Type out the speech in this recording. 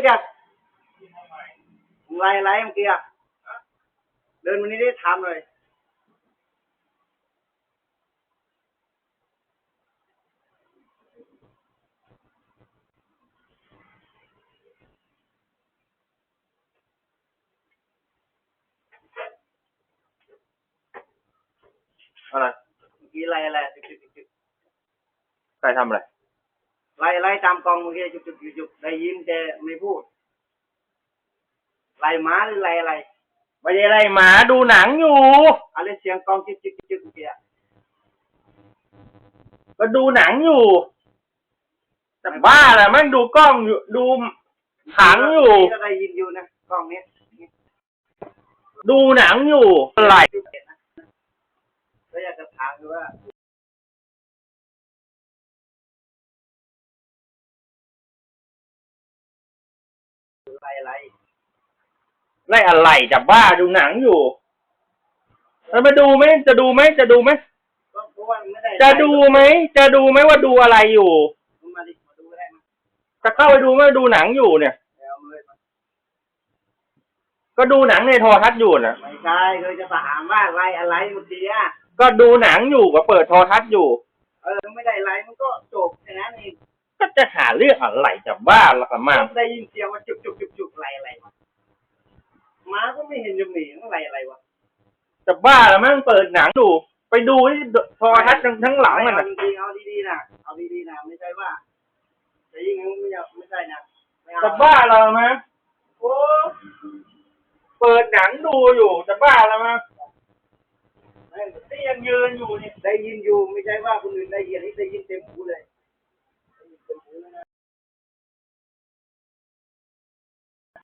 อจัดมึงไล่ไล่เมื่อกี้อะเดินวันนี้ได้ทำเลยอะไรเมื่อกี้ไล่อะไรจุกจุกจุกจุกใครทำอะไร ไล่ไล่ตามกองเมื่อกี้จุกจุกจุกจุกได้ยินแต่ไม่พูดไล่หม้าหรือไล่อะไรไม่ได้อะไรหมาดูหนังอยู่อะไรเสียงกองจุกจุกจุกจุกเมื่อกี้อะก็ดูหนังอยู่แต่บ้าแหละแม่งดูกล้องอยู่ดูถังอยู่ก็ได้ยินอยู่นะกล้องเนี้ยดูหนังอยู่อะไรก็อยากจะถามดูว่า ไล่อะไรไล่อะไรจะบ้าดูหนังอยู่จะมาดูไหมจะดูไหมจะดูไหมก็เพราะว่ามันไม่ได้จะดูไหมจะดูไหมว่าดูอะไรอยู่มึงมาดิมาดูก็ได้มาจะเข้าไปดูไหมดูหนังอยู่เนี่ยเอามาเลยมาก็ดูหนังในโทรทัศน์อยู่น่ะ ไม่ใช่เคยจะถามว่าไล่อะไรเมื่อกี้อะก็ดูหนังอยู่ก็เปิดโทรทัศน์อยู่ เออไม่ได้ไล่มันก็จบแค่นั้นเอง ก็จะหาเรื่องอะไรจะบ้าละกันมากได้ยินเสียงว่าจุกจุกจุกจุกไล่อะไรวะหมาก็ไม่เห็นจะมีอะไรอะไรวะจะบ้าแล้วแม่งเปิดหนังดู ไปดูที่โทรทัศน์ทั้งหลังมันเอาน่ะจริงๆเอาดีๆนะเอาดีๆนะไม่ใช่ว่าแต่ยิ่งไม่เอาไม่ใช่นะไม่เอาจะบ้าแล้วไหมโอ้เปิดหนังดูอยู่จะบ้าแล้วมั้ยนี่ยังยืนอยู่นี่ได้ยินอยู่ไม่ใช่ว่าคนอื่นได้ยินนี่ได้ยินเต็มหูเลย